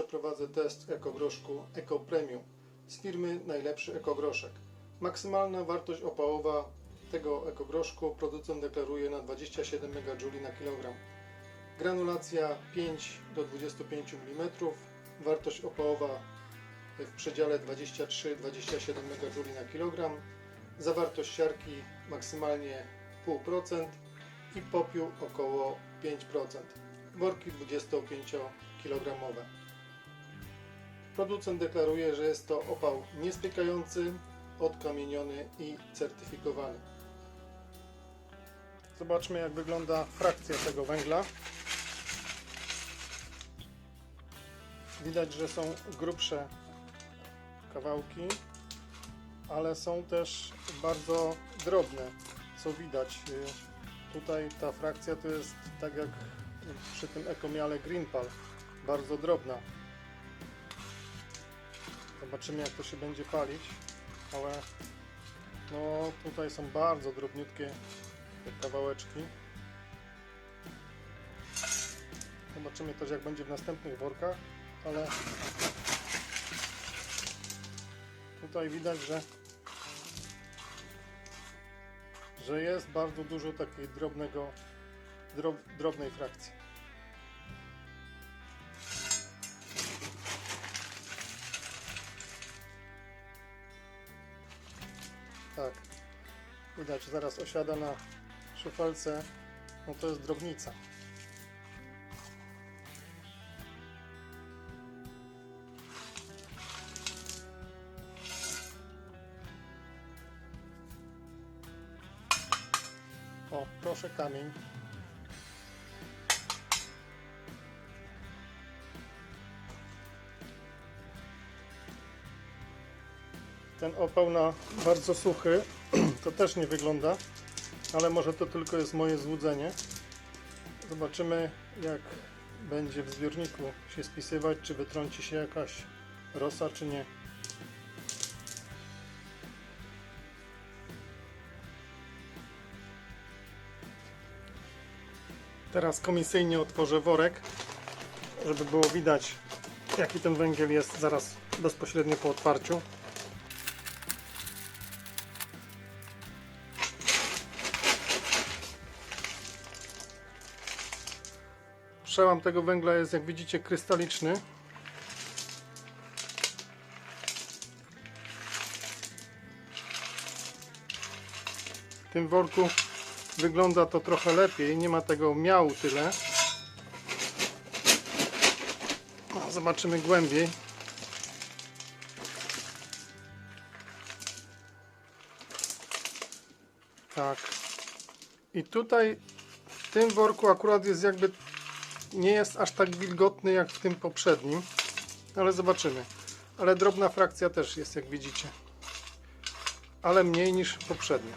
przeprowadzę test ekogroszku Eco Premium z firmy Najlepszy Ekogroszek. Maksymalna wartość opałowa tego ekogroszku producent deklaruje na 27 MJ na kilogram. Granulacja 5 do 25 mm, wartość opałowa w przedziale 23-27 MJ na kilogram, zawartość siarki maksymalnie 0,5% i popiół około 5%. Worki 25 kg. Producent deklaruje, że jest to opał niestykający, odkamieniony i certyfikowany. Zobaczmy jak wygląda frakcja tego węgla. Widać, że są grubsze kawałki, ale są też bardzo drobne, co widać. Y, Tutaj ta frakcja to jest tak jak przy tym ekomiale Greenpal, bardzo drobna. Zobaczymy jak to się będzie palić, ale no tutaj są bardzo drobniutkie kawałeczki. Zobaczymy też jak będzie w następnych workach, ale tutaj widać, że że jest bardzo dużo takiej drobnego, drob, drobnej frakcji. Widać, zaraz osiada na szufelce, no to jest drobnica. O, proszę kamień. Ten opał na bardzo suchy to też nie wygląda, ale może to tylko jest moje złudzenie. Zobaczymy jak będzie w zbiorniku się spisywać, czy wytrąci się jakaś rosa, czy nie. Teraz komisyjnie otworzę worek, żeby było widać jaki ten węgiel jest zaraz bezpośrednio po otwarciu. Przełam tego węgla jest jak widzicie krystaliczny. W tym worku wygląda to trochę lepiej, nie ma tego miału tyle. No, zobaczymy głębiej. Tak. I tutaj w tym worku akurat jest jakby nie jest aż tak wilgotny jak w tym poprzednim, ale zobaczymy. Ale drobna frakcja też jest jak widzicie. Ale mniej niż poprzednio.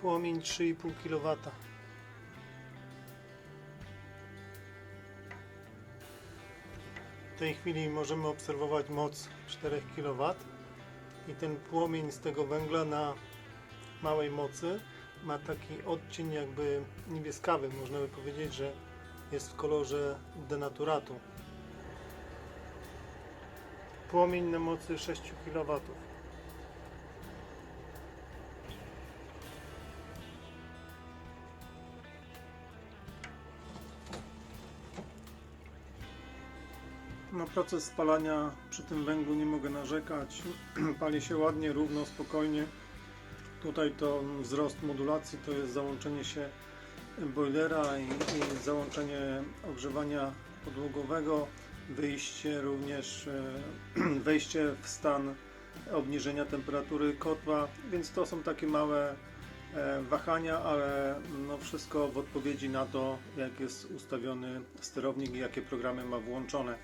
Płomień 3,5 kW. W tej chwili możemy obserwować moc 4 kW i ten płomień z tego węgla na małej mocy ma taki odcień jakby niebieskawy. Można by powiedzieć, że jest w kolorze denaturatu. Płomień na mocy 6 kW. Na proces spalania przy tym węglu nie mogę narzekać. Pali się ładnie, równo, spokojnie. Tutaj to wzrost modulacji to jest załączenie się boilera i, i załączenie ogrzewania podłogowego, wyjście również, e, wejście w stan obniżenia temperatury kotła, więc to są takie małe e, wahania, ale no wszystko w odpowiedzi na to, jak jest ustawiony sterownik i jakie programy ma włączone.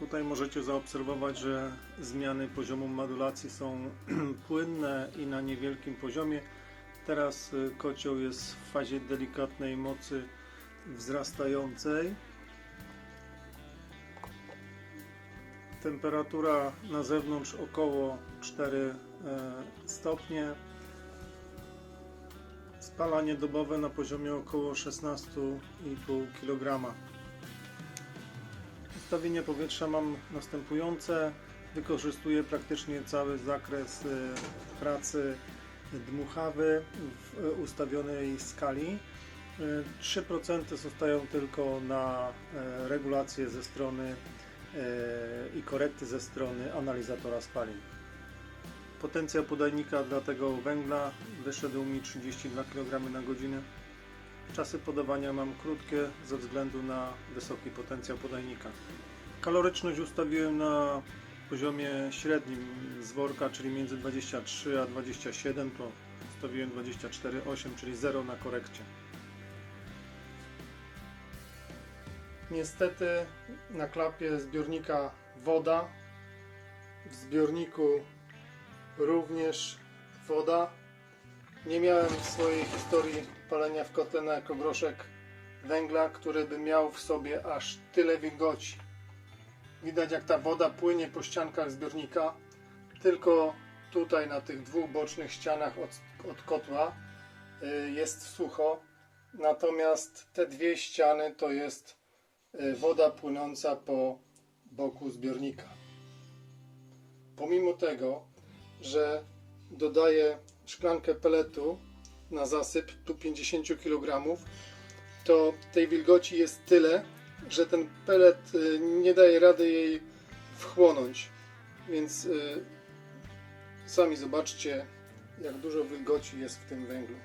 Tutaj możecie zaobserwować, że zmiany poziomu modulacji są płynne i na niewielkim poziomie. Teraz y, kocioł jest w fazie delikatnej mocy wzrastającej. Temperatura na zewnątrz około 4 e, stopnie. Spalanie dobowe na poziomie około 16,5 kg. Ustawienie powietrza mam następujące. Wykorzystuję praktycznie cały zakres e, pracy dmuchawy w ustawionej skali. E, 3% zostają tylko na e, regulację ze strony e, i korekty ze strony analizatora spalin. Potencjał podajnika dla tego węgla wyszedł mi 32 kg na godzinę. Czasy podawania mam krótkie ze względu na wysoki potencjał podajnika. Kaloryczność ustawiłem na poziomie średnim z worka, czyli między 23 a 27, to ustawiłem 24,8, czyli 0 na korekcie. Niestety na klapie zbiornika woda, w zbiorniku również woda. Nie miałem w swojej historii palenia w kotle na ekogroszek węgla, który by miał w sobie aż tyle wilgoci. Widać jak ta woda płynie po ściankach zbiornika. Tylko tutaj na tych dwóch bocznych ścianach od, od kotła y, jest sucho. Natomiast te dwie ściany to jest y, woda płynąca po boku zbiornika. Pomimo tego, że dodaję szklankę peletu na zasyp tu 50 kg, to tej wilgoci jest tyle, że ten pelet y, nie daje rady jej wchłonąć. Więc y, sami zobaczcie, jak dużo wilgoci jest w tym węglu.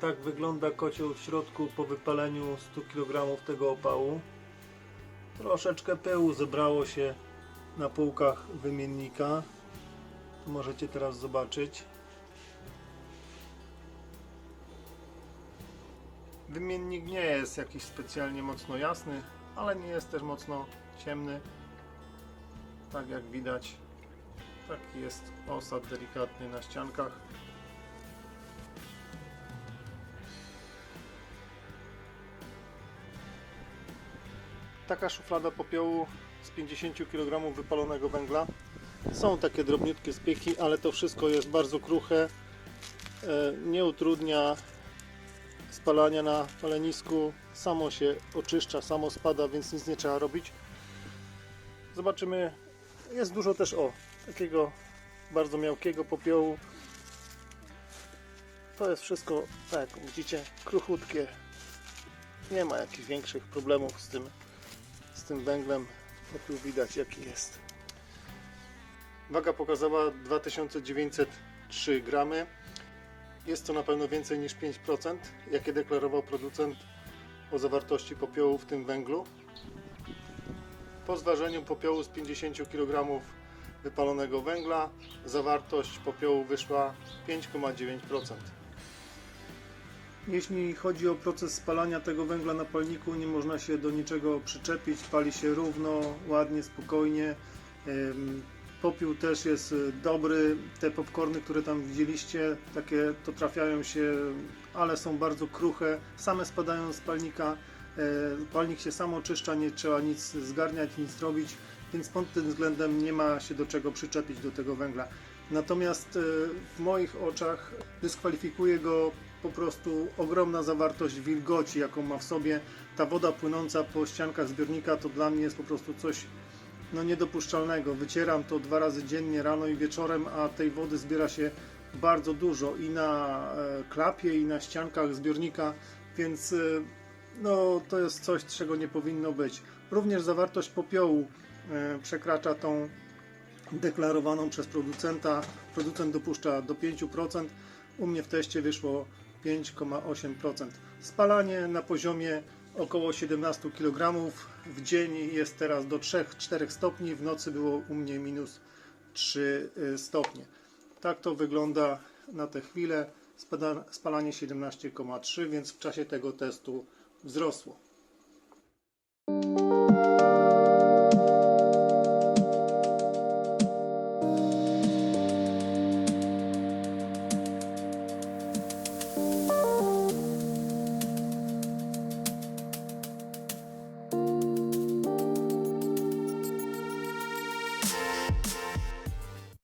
Tak wygląda kocioł w środku po wypaleniu 100 kg tego opału. Troszeczkę pyłu zebrało się na półkach wymiennika. Możecie teraz zobaczyć. Wymiennik nie jest jakiś specjalnie mocno jasny, ale nie jest też mocno ciemny. Tak jak widać, taki jest osad delikatny na ściankach. Taka szuflada popiołu z 50 kg wypalonego węgla. Są takie drobniutkie spieki, ale to wszystko jest bardzo kruche. E, Nie utrudnia spalania na palenisku. Samo się oczyszcza, samo spada, więc nic nie trzeba robić. Zobaczymy. Jest dużo też o takiego bardzo miałkiego popiołu. To jest wszystko, tak jak widzicie, kruchutkie. Nie ma jakichś większych problemów z tym, z tym węglem. Popiół widać jaki jest. Waga pokazała 2903 gramy. Jest to na pewno więcej niż 5%, jakie deklarował producent o zawartości popiołu w tym węglu. Po zważeniu popiołu z 50 kg wypalonego węgla zawartość popiołu wyszła 5,9%. Jeśli chodzi o proces spalania tego węgla na palniku, nie można się do niczego przyczepić, pali się równo, ładnie, spokojnie. Popiół też jest y, dobry. Te popcorny, które tam widzieliście, takie to trafiają się, ale są bardzo kruche. Same spadają z palnika. E, Palnik się sam oczyszcza, nie trzeba nic zgarniać, nic robić, więc pod tym względem nie ma się do czego przyczepić do tego węgla. Natomiast e, w moich oczach dyskwalifikuje go po prostu ogromna zawartość wilgoci, jaką ma w sobie. Ta woda płynąca po ściankach zbiornika to dla mnie jest po prostu coś no niedopuszczalnego. Wycieram to dwa razy dziennie, rano i wieczorem, a tej wody zbiera się bardzo dużo i na e, klapie, i na ściankach zbiornika, więc e, no, to jest coś, czego nie powinno być. Również zawartość popiołu e, przekracza tą deklarowaną przez producenta. Producent dopuszcza do 5%. U mnie w teście wyszło 5,8%. Spalanie na poziomie około 17 kg. W dzień jest teraz do 3-4 stopni, w nocy było u mnie minus 3 stopnie. Tak to wygląda na tę chwilę. Spalanie 17,3, więc w czasie tego testu wzrosło.